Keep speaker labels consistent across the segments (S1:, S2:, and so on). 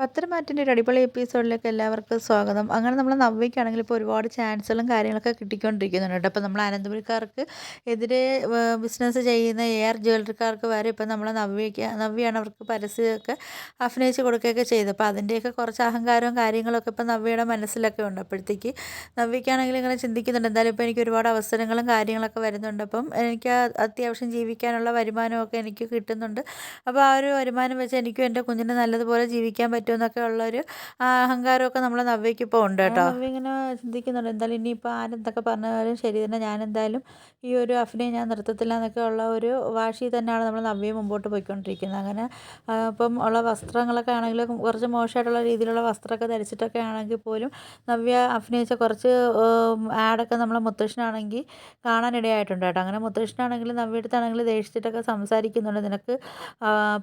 S1: പത്തരമാറ്റിന്റെ ഒരു അടിപൊളി എപ്പിസോഡിലേക്ക് എല്ലാവർക്കും സ്വാഗതം. അങ്ങനെ നമ്മൾ നവ്വയ്ക്കാണെങ്കിൽ ഇപ്പോൾ ഒരുപാട് ചാൻസുകളും കാര്യങ്ങളൊക്കെ കിട്ടിക്കൊണ്ടിരിക്കുന്നുണ്ട് കേട്ടോ. അപ്പോൾ നമ്മൾ അനന്തപുരിക്കാർക്ക് എതിരെ ബിസിനസ് ചെയ്യുന്ന എ ആർ ജ്വല്ലറിക്കാർക്ക് വരെ ഇപ്പോൾ നമ്മൾ നവ്യയ്ക്ക് നവ്യാണ് അവർക്ക് പരസ്യമൊക്കെ അഭിനയിച്ച് കൊടുക്കുകയൊക്കെ ചെയ്തത് അപ്പോൾ അതിന്റെയൊക്കെ കുറച്ച് അഹങ്കാരവും കാര്യങ്ങളൊക്കെ ഇപ്പോൾ നവ്യയുടെ മനസ്സിലൊക്കെ ഉണ്ട്. അപ്പോഴത്തേക്ക് നവ്യയ്ക്കാണെങ്കിൽ ഇങ്ങനെ ചിന്തിക്കുന്നുണ്ട്. എന്തായാലും ഇപ്പോൾ എനിക്ക് ഒരുപാട് അവസരങ്ങളും കാര്യങ്ങളൊക്കെ വരുന്നുണ്ട്. അപ്പം എനിക്ക് അത്യാവശ്യം ജീവിക്കാനുള്ള വരുമാനമൊക്കെ എനിക്ക് കിട്ടുന്നുണ്ട്. അപ്പോൾ ആ ഒരു വരുമാനം വെച്ച് എനിക്കും എന്റെ കുഞ്ഞിനെ നല്ലതുപോലെ ജീവിക്കാൻ പറ്റും. പറ്റുമെന്നൊക്കെ ഉള്ളൊരു അഹങ്കാരമൊക്കെ നമ്മളെ നവ്യയ്ക്ക് ഇപ്പോൾ ഉണ്ട് കേട്ടോ. നവ്യ ഇങ്ങനെ ചിന്തിക്കുന്നുണ്ട്. എന്തായാലും ഇനിയിപ്പോൾ ആരെന്തൊക്കെ പറഞ്ഞാലും ശരി തന്നെ ഞാൻ എന്തായാലും ഈ ഒരു അഭിനയം ഞാൻ നിർത്തത്തില്ല എന്നൊക്കെ ഉള്ള ഒരു വാശി തന്നെയാണ് നമ്മൾ നവ്യ മുമ്പോട്ട് പോയിക്കൊണ്ടിരിക്കുന്നത്. അങ്ങനെ ഇപ്പം ഉള്ള വസ്ത്രങ്ങളൊക്കെ ആണെങ്കിലും കുറച്ച് മോശമായിട്ടുള്ള രീതിയിലുള്ള വസ്ത്രമൊക്കെ ധരിച്ചിട്ടൊക്കെ ആണെങ്കിൽ പോലും നവ്യ അഭിനയിച്ച കുറച്ച് ആഡൊക്കെ നമ്മളെ മുത്തശ്ശനാണെങ്കിൽ കാണാനിടയായിട്ടുണ്ട് കേട്ടോ. അങ്ങനെ മുത്തശ്ശനാണെങ്കിലും നവ്യ അടുത്താണെങ്കിലും ദേഷ്യത്തിട്ടൊക്കെ സംസാരിക്കുന്നുണ്ട്. നിനക്ക്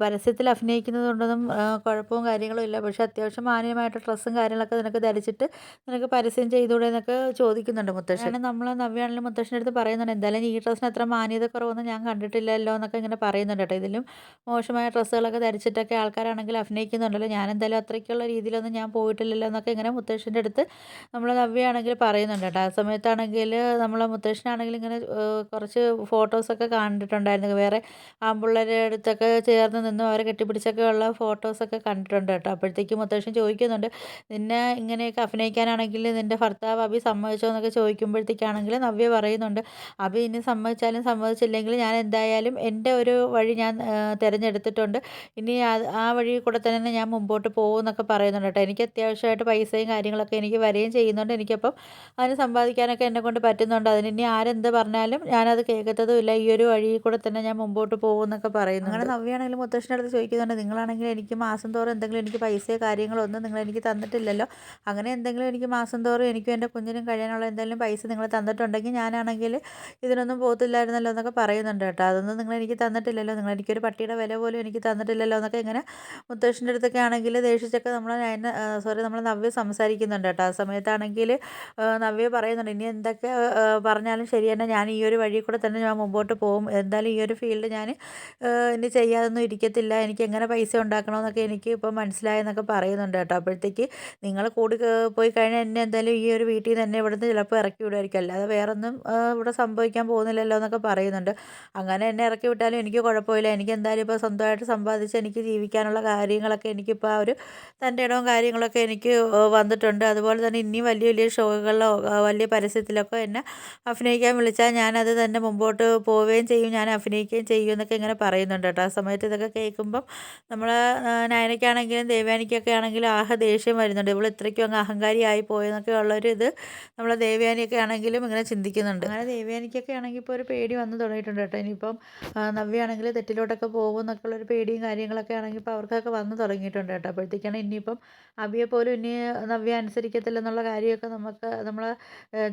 S1: പരസ്യത്തിൽ അഭിനയിക്കുന്നത് കൊണ്ടൊന്നും കുഴപ്പവും കാര്യങ്ങളും ഇല്ല പക്ഷേ അത്യാവശ്യം മാന്യമായിട്ട് ഡ്രസ്സും കാര്യങ്ങളൊക്കെ നിനക്ക് ധരിച്ചിട്ട് നിനക്ക് പരസ്യം ചെയ്തുകൂടെ എന്നൊക്കെ ചോദിക്കുന്നുണ്ട് മുത്തശ്ശൻ. നമ്മൾ നവ്യാണെങ്കിലും മുത്തശ്ശന്റെ അടുത്ത് പറയുന്നുണ്ട്. എന്തായാലും ഈ ഡ്രസ്സിന് അത്ര മാന്യത കുറവൊന്നും ഞാൻ കണ്ടിട്ടില്ലല്ലോ എന്നൊക്കെ ഇങ്ങനെ പറയുന്നുണ്ട് കേട്ടോ. ഇതിലും മോശമായ ഡ്രസ്സുകളൊക്കെ ധരിച്ചിട്ടൊക്കെ ആൾക്കാരാണെങ്കിൽ അഭിനയിക്കുന്നുണ്ടല്ലോ. ഞാൻ എന്തായാലും അത്രയ്ക്കുള്ള രീതിയിലൊന്നും ഞാൻ പോയിട്ടില്ലല്ലോ എന്നൊക്കെ ഇങ്ങനെ മുത്തശ്ശന്റെ അടുത്ത് നമ്മൾ നവ്യാണെങ്കിൽ പറയുന്നുണ്ട് കേട്ടോ. ആ സമയത്താണെങ്കിൽ നമ്മൾ മുത്തശ്ശനാണെങ്കിൽ ഇങ്ങനെ കുറച്ച് ഫോട്ടോസൊക്കെ കണ്ടിട്ടുണ്ടായിരുന്നു. വേറെ ആമ്പിള്ളേരുടെ അടുത്തൊക്കെ ചേർന്ന് നിന്നും അവരെ കെട്ടിപ്പിടിച്ചൊക്കെ ഉള്ള ഫോട്ടോസൊക്കെ കണ്ടിട്ടുണ്ട് കേട്ടോ. അപ്പോഴത്തേക്ക് മുത്തശ്ശൻ ചോദിക്കുന്നുണ്ട് നിന്നെ ഇങ്ങനെയൊക്കെ അഭിനയിക്കാനാണെങ്കിൽ നിന്റെ ഭർത്താവ് അഭി സമ്മതിച്ചോ എന്നൊക്കെ ചോദിക്കുമ്പോഴത്തേക്കാണെങ്കിൽ നവ്യ പറയുന്നുണ്ട് അഭി ഇനി സമ്മതിച്ചാലും സമ്മതിച്ചില്ലെങ്കിൽ ഞാൻ എന്തായാലും എന്റെ ഒരു വഴി ഞാൻ തിരഞ്ഞെടുത്തിട്ടുണ്ട്. ഇനി ആ വഴി കൂടെ തന്നെ ഞാൻ മുമ്പോട്ട് പോകും എന്നൊക്കെ പറയുന്നുണ്ട് കേട്ടോ. എനിക്ക് അത്യാവശ്യമായിട്ട് പൈസയും കാര്യങ്ങളൊക്കെ എനിക്ക് വരികയും ചെയ്യുന്നുണ്ട്. എനിക്കപ്പം അതിന് സമ്പാദിക്കാനൊക്കെ എന്നെ കൊണ്ട് പറ്റുന്നുണ്ട്. അതിന് ഇനി ആരെന്ത് പറഞ്ഞാലും ഞാനത് കേൾക്കത്തതുമില്ല. ഈ ഒരു വഴി കൂടെ തന്നെ ഞാൻ മുമ്പോട്ട് പോകും എന്നൊക്കെ പറയുന്നു അങ്ങനെ നവ്യാണെങ്കിലും മുത്തശ്ശന്റെ അടുത്ത് ചോദിക്കുന്നുണ്ട് നിങ്ങളാണെങ്കിൽ എനിക്ക് മാസം തോറും എന്തെങ്കിലും എനിക്ക് പൈസയോ കാര്യങ്ങളോ ഒന്നും നിങ്ങൾ എനിക്ക് തന്നിട്ടില്ലല്ലോ. അങ്ങനെ എന്തെങ്കിലും എനിക്ക് മാസം തോറും എനിക്കും എന്റെ കുഞ്ഞിനും കഴിയാനുള്ള എന്തെങ്കിലും പൈസ നിങ്ങൾ തന്നിട്ടുണ്ടെങ്കിൽ ഞാനാണെങ്കിൽ ഇതിനൊന്നും പോകത്തില്ലായിരുന്നല്ലോ എന്നൊക്കെ പറയുന്നുണ്ട് കേട്ടോ. അതൊന്നും നിങ്ങൾ എനിക്ക് തന്നിട്ടില്ലല്ലോ. നിങ്ങൾ എനിക്കൊരു പട്ടിയുടെ വില പോലും എനിക്ക് തന്നിട്ടില്ലല്ലോ എന്നൊക്കെ ഇങ്ങനെ മുത്തശ്ശന്റെ അടുത്തൊക്കെ ആണെങ്കിൽ ദേഷിച്ചൊക്കെ നമ്മൾ സോറി നമ്മൾ നവ്യ സംസാരിക്കുന്നുണ്ട് കേട്ടോ. ആ സമയത്താണെങ്കിൽ നവ്യ പറയുന്നുണ്ട് ഇനി എന്തൊക്കെ പറഞ്ഞാലും ശരി തന്നെ ഞാൻ ഈ ഒരു വഴി കൂടെ തന്നെ ഞാൻ മുമ്പോട്ട് പോകും. എന്തായാലും ഈ ഒരു ഫീൽഡ് ഞാൻ ഇനി ചെയ്യാതൊന്നും ഇരിക്കത്തില്ല. എനിക്ക് എങ്ങനെ പൈസ ഉണ്ടാക്കണമെന്നൊക്കെ എനിക്ക് ഇപ്പം മനസ്സിലായെന്നൊക്കെ പറയുന്നുണ്ട് കേട്ടോ. അപ്പോഴത്തേക്ക് നിങ്ങൾ കൂടി പോയി കഴിഞ്ഞാൽ എന്നെ എന്തായാലും ഈ ഒരു വീട്ടിൽ നിന്ന് തന്നെ ഇവിടുന്ന് ചിലപ്പോൾ ഇറക്കി വിടുമായിരിക്കും. അല്ലാതെ വേറൊന്നും ഇവിടെ സംഭവിക്കാൻ പോകുന്നില്ലല്ലോ എന്നൊക്കെ പറയുന്നുണ്ട്. അങ്ങനെ എന്നെ ഇറക്കി വിട്ടാലും എനിക്ക് കുഴപ്പമില്ല. എനിക്ക് എന്തായാലും ഇപ്പോൾ സ്വന്തമായിട്ട് സമ്പാദിച്ച് എനിക്ക് ജീവിക്കാനുള്ള കാര്യങ്ങളൊക്കെ എനിക്കിപ്പോൾ ആ ഒരു തന്റെ ഇടവും കാര്യങ്ങളൊക്കെ എനിക്ക് വന്നിട്ടുണ്ട്. അതുപോലെ തന്നെ ഇനിയും വലിയ വലിയ ഷോകളിലോ വലിയ പരസ്യത്തിലൊക്കെ എന്നെ അഭിനയിക്കാൻ വിളിച്ചാൽ ഞാനത് തന്നെ മുമ്പോട്ട് പോവുകയും ചെയ്യും. ഞാൻ അഭിനയിക്കുകയും ചെയ്യും എന്നൊക്കെ ഇങ്ങനെ പറയുന്നുണ്ട് കേട്ടോ. ആ സമയത്ത് ഇതൊക്കെ കേൾക്കുമ്പം നമ്മൾ നയനയ്ക്കാണെങ്കിലും ദേവയാനിക്കൊക്കെ ആണെങ്കിൽ ആഹ ദേഷ്യം വരുന്നുണ്ട്. ഇവൾ ഇത്രയ്ക്കും അങ്ങ് അഹങ്കാരിയായി പോയെന്നൊക്കെ ഉള്ളൊരു ഇത് നമ്മളെ ദേവ്യാനിയൊക്കെ ആണെങ്കിലും ഇങ്ങനെ ചിന്തിക്കുന്നുണ്ട്. അങ്ങനെ ദേവ്യാനിക്കൊക്കെ ആണെങ്കിൽ ഇപ്പോൾ ഒരു പേടി വന്ന് തുടങ്ങിയിട്ടുണ്ട് കേട്ടോ. ഇനിയിപ്പം നവ്യാണെങ്കിൽ തെറ്റിലോട്ടൊക്കെ പോകും എന്നൊക്കെ ഉള്ളൊരു പേടിയും കാര്യങ്ങളൊക്കെ ആണെങ്കിൽ ഇപ്പോൾ അവർക്കൊക്കെ വന്ന് തുടങ്ങിയിട്ടുണ്ട് കേട്ടോ. അപ്പോഴത്തേക്കാണ് ഇനിയിപ്പം അബിയെ പോലും ഇനി നവ്യ അനുസരിക്കത്തില്ല എന്നുള്ള കാര്യമൊക്കെ നമുക്ക് നമ്മൾ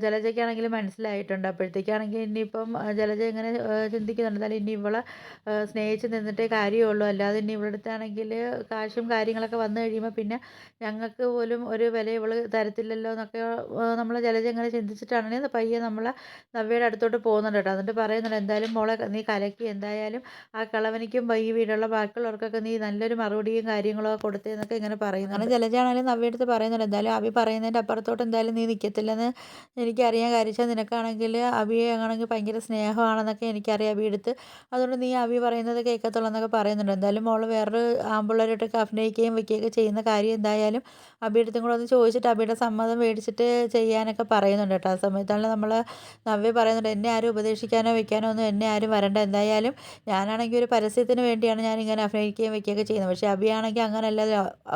S1: ജലജയ്ക്കാണെങ്കിലും മനസ്സിലായിട്ടുണ്ട്. അപ്പോഴത്തേക്കാണെങ്കിൽ ഇനിയിപ്പം ജലജ ഇങ്ങനെ ചിന്തിക്കുന്നുണ്ട്. എന്നാലും ഇനി ഇവളെ സ്നേഹിച്ച് നിന്നിട്ടേ കാര്യമുള്ളൂ. അല്ലാതെ ഇനി ഇവിടുത്താണെങ്കിൽ കാശും കാര്യങ്ങളൊക്കെ വന്നു കഴിയുമ്പോൾ പിന്നെ ഞങ്ങൾക്ക് പോലും ഒരു വില ഇവൾ തരത്തില്ലല്ലോ എന്നൊക്കെ നമ്മൾ ജലജ ഇങ്ങനെ ചിന്തിച്ചിട്ടാണെങ്കിൽ പയ്യെ നമ്മളെ നവ്യയുടെ അടുത്തോട്ട് പോകുന്നുണ്ട് കേട്ടോ. എന്നിട്ട് പറയുന്നുണ്ട് എന്തായാലും മോളെ നീ കലക്കി എന്തായാലും ആ കളവനിക്കും ഈ വീടുള്ള ബാക്കിയുള്ളവർക്കൊക്കെ നീ നല്ലൊരു മറുപടിയും കാര്യങ്ങളൊക്കെ കൊടുത്തേന്നൊക്കെ ഇങ്ങനെ പറയുന്നു അങ്ങനെ നവ്യ അടുത്ത് പറയുന്നുണ്ട് എന്തായാലും അഭി പറയുന്നതിന്റെ അപ്പുറത്തോട്ട് എന്തായാലും നീ നിൽക്കത്തില്ലെന്ന് എനിക്കറിയാൻ കാര്യം നിനക്കാണെങ്കിൽ അഭിയെ ആണെങ്കിൽ ഭയങ്കര സ്നേഹമാണെന്നൊക്കെ എനിക്കറിയാം അഭി എടുത്ത്. അതുകൊണ്ട് നീ അഭി പറയുന്നത് കേൾക്കത്തുള്ളൂ എന്നൊക്കെ പറയുന്നുണ്ട്. എന്തായാലും മോൾ വേറൊരു ആമ്പിള്ളേരോട്ടൊക്കെ അഭിനയിക്കുകയും വയ്ക്കുകയൊക്കെ ചെയ്യുന്ന കാര്യം എന്തായാലും അബിയുടെ കൂടെ ഒന്ന് ചോദിച്ചിട്ട് അബിയുടെ സമ്മതം മേടിച്ചിട്ട് ചെയ്യാനൊക്കെ പറയുന്നുണ്ട് കേട്ടോ. ആ സമയത്താണ് നമ്മൾ നവ്യ പറയുന്നുണ്ട് എന്നെ ആരും ഉപദേശിക്കാനോ വെക്കാനോ ഒന്നും എന്നെ ആരും വരണ്ട. എന്തായാലും ഞാനാണെങ്കിൽ ഒരു പരസ്യത്തിന് വേണ്ടിയാണ് ഞാനിങ്ങനെ അഭിനയിക്കുകയും വയ്ക്കുകയൊക്കെ ചെയ്യുന്നത്. പക്ഷേ അബിയാണെങ്കിൽ അങ്ങനെയല്ല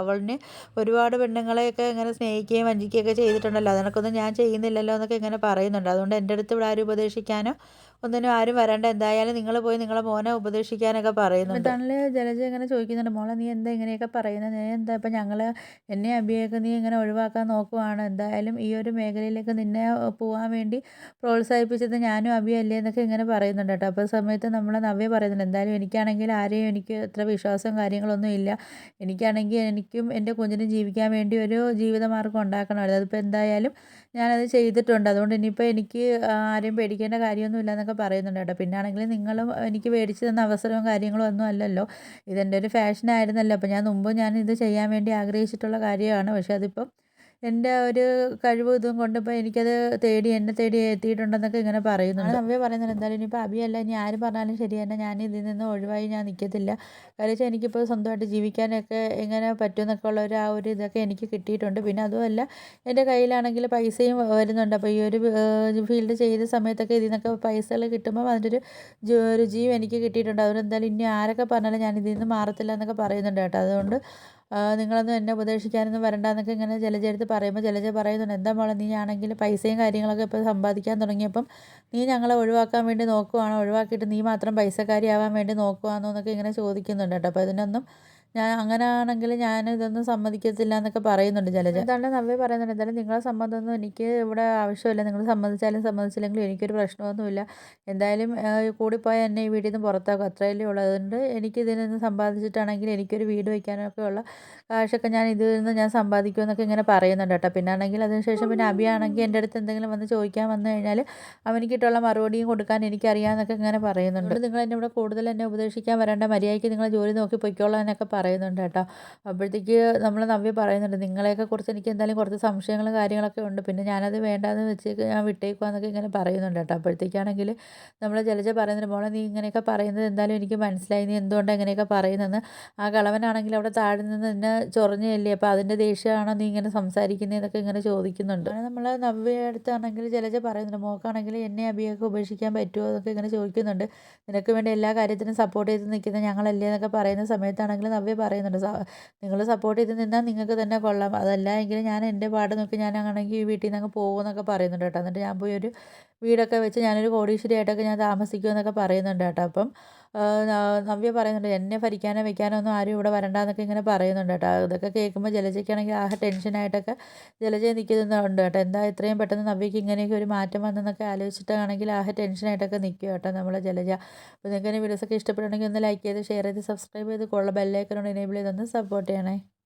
S1: അവളിന് ഒരുപാട് പെണ്ണുങ്ങളെയൊക്കെ ഇങ്ങനെ സ്നേഹിക്കുകയും വഞ്ചിക്കുകയൊക്കെ ചെയ്തിട്ടുണ്ടല്ലോ. അതിനൊക്കെ ഞാൻ ചെയ്യുന്നില്ലല്ലോ എന്നൊക്കെ ഇങ്ങനെ പറയുന്നുണ്ട്. അതുകൊണ്ട് എന്റെ അടുത്ത് ഇവിടെ ആരും ഉപദേശിക്കാനോ ഒന്നിനും ആരും വരണ്ട. എന്തായാലും നിങ്ങൾ പോയി നിങ്ങളെ മോനെ ഉപദേശിക്കാനൊക്കെ പറയുന്നുണ്ട്. തണൽ ജലജ ഇങ്ങനെ ചോദിക്കുന്നുണ്ട് മോളെ നീ എന്താ ഇങ്ങനെയൊക്കെ പറയുന്നത്? നീ എന്താ ഇപ്പം ഞങ്ങൾ എന്നെ അഭിയൊക്കെ നീ ഇങ്ങനെ ഒഴിവാക്കാൻ നോക്കുവാണ്. എന്തായാലും ഈ ഒരു മേഖലയിലേക്ക് നിന്നെ പോകാൻ വേണ്ടി പ്രോത്സാഹിപ്പിച്ചത് ഞാനും അഭിയല്ലേ എന്നൊക്കെ ഇങ്ങനെ പറയുന്നുണ്ട് കേട്ടോ. അപ്പോൾ സമയത്ത് നമ്മൾ നവ്യ പറയുന്നുണ്ട് എന്തായാലും എനിക്കാണെങ്കിൽ ആരെയും എനിക്ക് അത്ര വിശ്വാസവും കാര്യങ്ങളൊന്നും ഇല്ല. എനിക്കാണെങ്കിൽ എനിക്കും എന്റെ കുഞ്ഞിനും ജീവിക്കാൻ വേണ്ടി ഒരു ജീവിതമാർഗം ഉണ്ടാക്കണമായിരുന്നു. അതിപ്പോൾ എന്തായാലും ഞാനത് ചെയ്തിട്ടുണ്ട്. അതുകൊണ്ട് ഇനിയിപ്പോൾ എനിക്ക് ആരെയും പേടിക്കേണ്ട കാര്യമൊന്നുമില്ല എന്നൊക്കെ പറയുന്നുണ്ട് കേട്ടോ. പിന്നെ ആണെങ്കിൽ നിങ്ങൾ എനിക്ക് മേടിച്ച് തന്ന അവസരവും കാര്യങ്ങളും ഒന്നും അല്ലല്ലോ. ഇതെന്റെ ഒരു ഫാഷൻ ആയിരുന്നല്ലോ അപ്പോൾ ഞാൻ മുമ്പ് ഞാൻ ഇത് ചെയ്യാൻ വേണ്ടി ആഗ്രഹിച്ചിട്ടുള്ള കാര്യമാണ്. പക്ഷേ അതിപ്പം എന്റെ ഒരു കഴിവ് ഇതും കൊണ്ടിപ്പോൾ എനിക്കത് തേടി എന്നെ തേടി എത്തിയിട്ടുണ്ടെന്നൊക്കെ ഇങ്ങനെ പറയുന്നുണ്ട്. അവയെ പറയുന്നത് എന്തായാലും ഇനിയിപ്പോൾ അഭിയല്ല ഇനി ആര് പറഞ്ഞാലും ശരി തന്നെ ഞാൻ ഇതിൽ നിന്ന് ഒഴിവായി ഞാൻ നിൽക്കത്തില്ല കാര്യം വെച്ചാൽ എനിക്കിപ്പോൾ സ്വന്തമായിട്ട് ജീവിക്കാനൊക്കെ എങ്ങനെ പറ്റുമെന്നൊക്കെ ഉള്ള ഒരു ആ ഒരു ഇതൊക്കെ എനിക്ക് കിട്ടിയിട്ടുണ്ട്. പിന്നെ അതുമല്ല എന്റെ കയ്യിലാണെങ്കിൽ പൈസയും വരുന്നുണ്ട്. അപ്പോൾ ഈ ഒരു ഫീൽഡ് ചെയ്ത സമയത്തൊക്കെ ഇതിൽ നിന്നൊക്കെ പൈസകൾ കിട്ടുമ്പോൾ അതിന്റെ ഒരു രുചിയും എനിക്ക് കിട്ടിയിട്ടുണ്ട്. അതുകൊണ്ട് എന്തായാലും ഇനി ആരൊക്കെ പറഞ്ഞാലും ഞാൻ ഇതിൽ നിന്ന് മാറത്തില്ല എന്നൊക്കെ പറയുന്നുണ്ട് കേട്ടോ. അതുകൊണ്ട് നിങ്ങളൊന്നും എന്നെ ഉപദേശിക്കാനൊന്നും വരണ്ട എന്നൊക്കെ ഇങ്ങനെ ജലജ പറയുമ്പോൾ ജലജ പറയുന്നുണ്ട് എന്താ മോളെ നീ ആണെങ്കിൽ പൈസയും കാര്യങ്ങളൊക്കെ ഇപ്പോൾ സമ്പാദിക്കാൻ തുടങ്ങിയപ്പം നീ ഞങ്ങളെ ഒഴിവാക്കാൻ വേണ്ടി നോക്കുവാണോ? ഒഴിവാക്കിയിട്ട് നീ മാത്രം പൈസക്കാരി ആവാൻ വേണ്ടി നോക്കുവാണോ എന്നൊക്കെ ഇങ്ങനെ ചോദിക്കുന്നുണ്ട് കേട്ടോ. അപ്പോൾ ഇതിനൊന്നും ഞാൻ അങ്ങനെയാണെങ്കിൽ ഞാൻ ഇതൊന്നും സമ്മതിക്കത്തില്ല എന്നൊക്കെ പറയുന്നുണ്ട് ജലജ. എന്താണ് നവ്യ പറയുന്നുണ്ട് എന്തായാലും നിങ്ങളെ സമ്മതമൊന്നും എനിക്ക് ഇവിടെ ആവശ്യമില്ല. നിങ്ങൾ സമ്മതിച്ചാലും സമ്മതിച്ചില്ലെങ്കിലും എനിക്കൊരു പ്രശ്നമൊന്നുമില്ല. എന്തായാലും കൂടിപ്പോയാൽ എന്നെ ഈ വീട്ടിൽ നിന്ന് പുറത്താക്കും. അത്രയല്ലേ ഉള്ളതുകൊണ്ട് എനിക്ക് ഇതിൽ നിന്ന് സമ്പാദിച്ചിട്ടാണെങ്കിൽ എനിക്കൊരു വീട് വയ്ക്കാനൊക്കെ ഉള്ള കാശൊക്കെ ഞാൻ ഇതിൽ നിന്ന് ഞാൻ സമ്പാദിക്കുമെന്നൊക്കെ ഇങ്ങനെ പറയുന്നുണ്ട് കേട്ടോ. പിന്നെ ആണെങ്കിൽ അതിനുശേഷം പിന്നെ അഭിയാണെങ്കിൽ എന്റെ അടുത്ത് എന്തെങ്കിലും വന്ന് ചോദിക്കാൻ വന്നു കഴിഞ്ഞാൽ അവനിക്കിട്ടുള്ള മറുപടിയും കൊടുക്കാൻ എനിക്കറിയാമെന്നൊക്കെ ഇങ്ങനെ പറയുന്നുണ്ട്. നിങ്ങൾ എന്നെ ഇവിടെ കൂടുതൽ എന്നെ ഉപദേശിക്കാൻ വരേണ്ട. മര്യാദയ്ക്ക് നിങ്ങൾ ജോലി നോക്കി പൊയ്ക്കോളാം എന്നൊക്കെ പറയുന്നുണ്ട് കേട്ടോ. അപ്പോഴത്തേക്ക് നമ്മൾ നവ്യ പറയുന്നുണ്ട് നിങ്ങളെയൊക്കെ കുറിച്ച് എനിക്ക് എന്തായാലും കുറച്ച് സംശയങ്ങളും കാര്യങ്ങളൊക്കെ ഉണ്ട്. പിന്നെ ഞാനത് വേണ്ടാന്ന് വെച്ച് ഞാൻ വിട്ടേക്കുവാന്നൊക്കെ ഇങ്ങനെ പറയുന്നുണ്ട് കേട്ടോ. അപ്പോഴത്തേക്കാണെങ്കിൽ നമ്മൾ ജലജ പറയുന്നുണ്ട് മോളെ നീ ഇങ്ങനെയൊക്കെ പറയുന്നത് എന്തായാലും എനിക്ക് മനസ്സിലായി. നീ എന്തുകൊണ്ടാണ് ഇങ്ങനെയൊക്കെ പറയുന്നതെന്ന്? ആ കളവനാണെങ്കിൽ അവിടെ താഴെ നിന്ന് എന്നെ ചൊറഞ്ഞല്ലേ അപ്പോൾ അതിന്റെ ദേഷ്യമാണോ നീ ഇങ്ങനെ സംസാരിക്കുന്നതെന്നൊക്കെ ഇങ്ങനെ ചോദിക്കുന്നുണ്ട്. അങ്ങനെ നമ്മൾ നവ്യ അടുത്താണെങ്കിൽ ജലജ പറയുന്നുണ്ട് മോക്കാണെങ്കിൽ എന്നെ അഭിയൊക്കെ ഉപേക്ഷിക്കാൻ പറ്റുമോ? എന്നൊക്കെ ഇങ്ങനെ ചോദിക്കുന്നുണ്ട്. നിനക്ക് വേണ്ടി എല്ലാ കാര്യത്തിനും സപ്പോർട്ട് ചെയ്ത് നിൽക്കുന്ന ഞങ്ങളല്ലേ? എന്നൊക്കെ പറയുന്ന സമയത്താണെങ്കിൽ നവ്യ പറയുന്നുണ്ട്. നിങ്ങൾ സപ്പോർട്ട് ചെയ്ത് നിന്നാൽ നിങ്ങൾക്ക് തന്നെ കൊള്ളാം. അതല്ല എങ്കിൽ ഞാൻ എന്റെ പാട് നോക്കി ഞാൻ അങ്ങനെ ഈ വീട്ടിൽ നിന്ന് അങ്ങ് പോകുമെന്നൊക്കെ പറയുന്നുണ്ട് കേട്ടോ. എന്നിട്ട് ഞാൻ പോയി ഒരു വീടൊക്കെ വെച്ച് ഞാനൊരു കോടീശ്വരിയായിട്ടൊക്കെ ഞാൻ താമസിക്കുമെന്നൊക്കെ പറയുന്നുണ്ട് കേട്ടോ. അപ്പം നവ്യ പറയുന്നുണ്ട് എന്നെ ഭരിക്കാനോ വെക്കാനോ ഒന്നും ആരും ഇവിടെ വരണ്ടെന്നൊക്കെ ഇങ്ങനെ പറയുന്നുണ്ട് കേട്ടോ. ഇതൊക്കെ കേൾക്കുമ്പോൾ ജലജയ്ക്കാണെങ്കിൽ ആഹ് ടെൻഷനായിട്ടൊക്കെ ജലജ നിൽക്കുന്നുണ്ട് കേട്ടോ. എന്താ ഇത്രയും പെട്ടെന്ന് നവ്യക്ക് ഇങ്ങനെയൊക്കെ ഒരു മാറ്റം വന്നെന്നൊക്കെ ആലോചിച്ചിട്ടാണെങ്കിൽ ആഹ് ടെൻഷനായിട്ടൊക്കെ നിൽക്കും കേട്ടോ നമ്മളെ ജലജ. അപ്പോൾ നിങ്ങൾക്ക് വീഡിയോസൊക്കെ ഇഷ്ടപ്പെടുകയാണെങ്കിൽ ഒന്ന് ലൈക്ക് ചെയ്ത് ഷെയർ ചെയ്ത് സബ്സ്ക്രൈബ് ചെയ്ത് കൊള്ള ബെല്ലൈക്കനോട് എനേബിൾ ചെയ്തൊന്ന് സപ്പോർട്ട് ചെയ്യണേ.